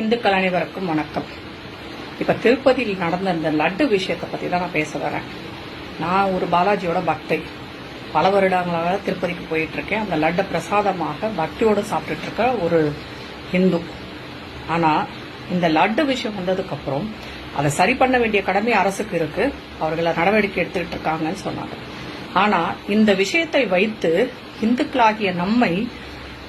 இந்துக்கள் அனைவருக்கும் வணக்கம். இப்ப திருப்பதியில் நடந்த இந்த லட்டு விஷயத்தை பத்தி தான் நான் பேச வரேன். நான் ஒரு பாலாஜியோட பக்தை. பல வருடங்களாக திருப்பதிக்கு போயிட்டு இருக்கேன் அந்த லட்டை பிரசாதமாக பக்தியோடு சாப்பிட்டுட்டு இருக்க ஒரு இந்து. ஆனா இந்த லட்டு விஷயம் வந்ததுக்கு அப்புறம் அதை சரி பண்ண வேண்டிய கடமை அரசுக்கு இருக்கு. அவர்களை நடவடிக்கை எடுத்துக்கிட்டு இருக்காங்கன்னு சொன்னாங்க. ஆனா இந்த விஷயத்தை வைத்து இந்துக்களாகிய நம்மை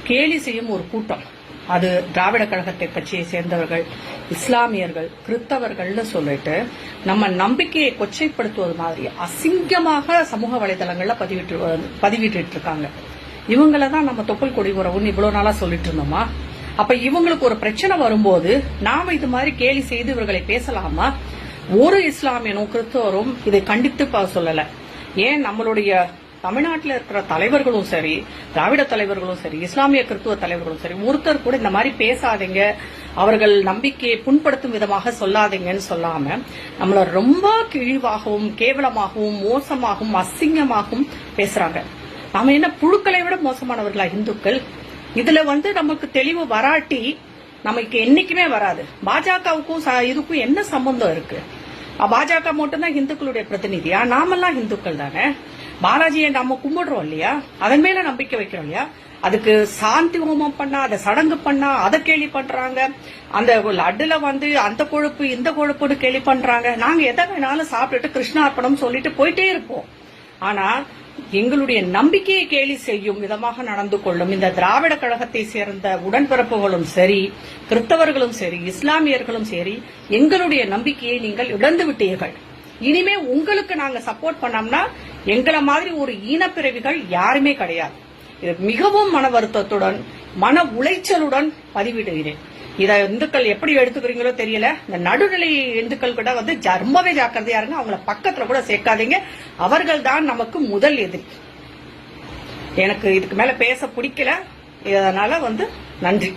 கேலி செய்யும் ஒரு கூட்டம். அது திராவிட கழகத்தை கட்சியை சேர்ந்தவர்கள் இஸ்லாமியர்கள் கிறித்தவர்கள்னு சொல்லிட்டு நம்ம நம்பிக்கையை கொச்சைப்படுத்துவது மாதிரி அசிங்கமாக சமூக வலைதளங்களில் பதிவிட்டு பதிவிட்டு இருக்காங்க இவங்களை தான் நம்ம தொப்புள் கொடி உறவுன்னு இவ்வளோ நாளாக சொல்லிட்டு இருந்தோமா? அப்ப இவங்களுக்கு ஒரு பிரச்சனை வரும்போது நாம இது மாதிரி கேலி செய்து இவர்களை பேசலாமா? ஒரு இஸ்லாமியனும் கிறிஸ்தவரும் இதை கண்டித்து சொல்லல. ஏன் நம்மளுடைய தமிழ்நாட்டில் இருக்கிற தலைவர்களும் சரி திராவிட தலைவர்களும் சரி இஸ்லாமிய கிறிஸ்துவ தலைவர்களும் சரி ஒருத்தர் கூட இந்த மாதிரி பேசாதீங்க அவர்கள் நம்பிக்கையை புண்படுத்தும் விதமாக சொல்லாதீங்கன்னு சொல்லாம நம்மள ரொம்ப கிழிவாகவும் கேவலமாகவும் மோசமாகவும் அசிங்கமாகவும் பேசுறாங்க. நாம என்ன புழுக்களை விட மோசமானவர்களா இந்துக்கள்? இதுல வந்து நமக்கு தெளிவு வராட்டி நமக்கு என்னைக்குமே வராது. பாஜகவுக்கும் ச- இதுக்கும் என்ன சம்பந்தம் இருக்கு? பாஜக மட்டும்தான் இந்துக்களுடைய பிரதிநிதியா நாமெல்லாம் இந்துக்கள் தானே. பாலாஜியை நம்ம கும்பிடுறோம் இல்லையா? அதன் மேல நம்பிக்கை வைக்கிறோம் இல்லையா? அதுக்கு சாந்தி ஹோமம் பண்ணா அதை சடங்கு பண்ணா அதை கேள்வி பண்றாங்க. அந்த லட்டுல வந்து அந்த கொழுப்பு இந்த கொழுப்புன்னு கேள்வி பண்றாங்க. நாங்க எதை வேணாலும் சாப்பிட்டுட்டு கிருஷ்ணார்ப்பணம் சொல்லிட்டு போயிட்டே இருப்போம். ஆனா எங்களுடைய நம்பிக்கையை கேலி செய்யும் விதமாக நடந்து கொள்ளும் இந்த திராவிட கழகத்தை சேர்ந்த உடன்பிறப்புகளும் சரி கிறிஸ்தவர்களும் சரி இஸ்லாமியர்களும் சரி எங்களுடைய நம்பிக்கையை நீங்கள் இழந்து விட்டீர்கள். இனிமே உங்களுக்கு நாங்க சப்போர்ட் பண்ணோம்னா எங்களை மாதிரி ஒரு ஈனப்பிறவிகள் யாருமே கிடையாது. இது மிகவும் மன வருத்தத்துடன் மன உளைச்சலுடன் பதிவிடுகிறேன். இதை இந்துக்கள் எப்படி எடுத்துக்கிறீங்களோ தெரியல. இந்த நடுநிலை இந்துக்கள் கூட வந்து ரொம்பவே ஜாக்கிரதையா இருங்க அவங்கள பக்கத்துல கூட சேர்க்காதீங்க. அவர்கள் தான் நமக்கு முதல் எதிரி. எனக்கு இதுக்கு மேல பேச பிடிக்கல. இதனால வந்து நன்றி.